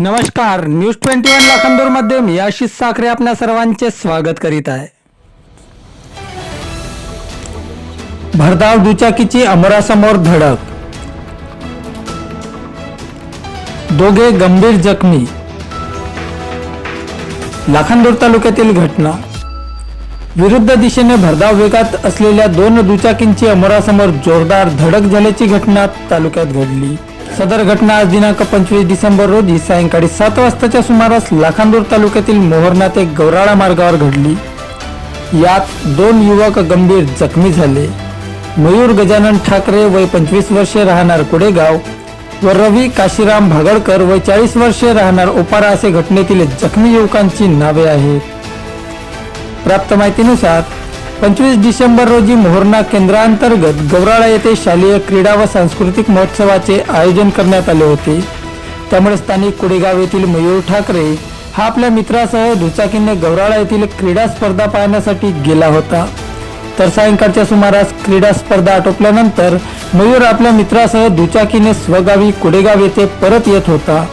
नमस्कार news twenty one लाखांदूरमध्ये मी आशिष साखरे आपल्या सर्वांचे स्वागत करीत आहे. भरधाव दुचाकीची अमरासमोर धडक. दोघे गंभीर जखमी. लाखांदूर तालुक्यातील घटना. विरुद्ध दिशेने भरधाव वेगात असलेल्या दोन दुचाकींची अमरासमोर जोरदार धडक झाल्याची घटना तालुक्यात घडली. सदर घटना आज दिनांक पंचवीस डिसेंबर रोजी सायंकाळी सात वाजताच्या सुमारास लाखांदूर तालुक्यातील मोहरणा ते गौराळा मार्गावर घडली. यात दोन युवक गंभीर जखमी झाले. मयूर गजानन ठाकरे वय पंचवीस वर्षे राहणार कुडेगाव व रवी काशीराम भागडकर वय चाळीस वर्षे राहणार ओपारा असे घटनेतील जखमी युवकांची नावे आहेत. प्राप्त माहितीनुसार पंचवीस डिसेंबर रोजी मोहरणा केंद्रांतर्गत गौराळा येथे शालेय क्रीडा व सांस्कृतिक महोत्सवाचे आयोजन करण्यात आले होते. त्यामुळे स्थानिक कुडेगाव येथील मयूर ठाकरे हा आपल्या मित्रासह दुचाकीने गौराळा येथील क्रीडा स्पर्धा पाहण्यासाठी गेला होता. तर सायंकाळच्या सुमारास क्रीडा स्पर्धा आटोपल्यानंतर मयूर आपल्या मित्रासह दुचाकीने स्वगावी कुडेगाव येथे परत येत होता.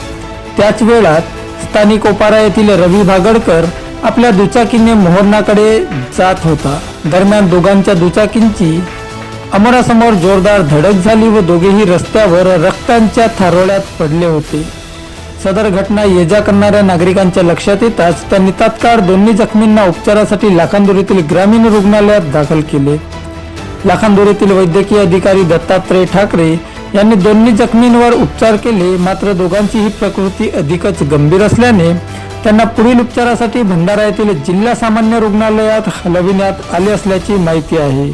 त्याच वेळात स्थानिक ओपारा येथील रवी भागडकर आपल्या दुचाकीने मोहरणाकडे जात होता. दरम्यान दोघांच्या दुचाकींची अमरासमोर जोरदार धडक झाली व दोघेही रस्त्यावर रक्तांच्या थारोळ्यात पडले होते. सदर घटना ये जा करणाऱ्या नागरिकांच्या लक्षात येताच त्यांनी तात्काळ दोन्ही जखमींना उपचारासाठी लाखांदूर येथील ग्रामीण रुग्णालयात दाखल केले. लाखांदूर येथील वैद्यकीय अधिकारी दत्तात्रय ठाकरे यांनी दोन्ही जखमींवर उपचार केले. मात्र दोघांचीही प्रकृती अधिकच गंभीर असल्याने त्यांना पुढील उपचारासाठी भंडारा येथील जिल्हा सामान्य रुग्णालयात हलविण्यात आले असल्याची माहिती आहे.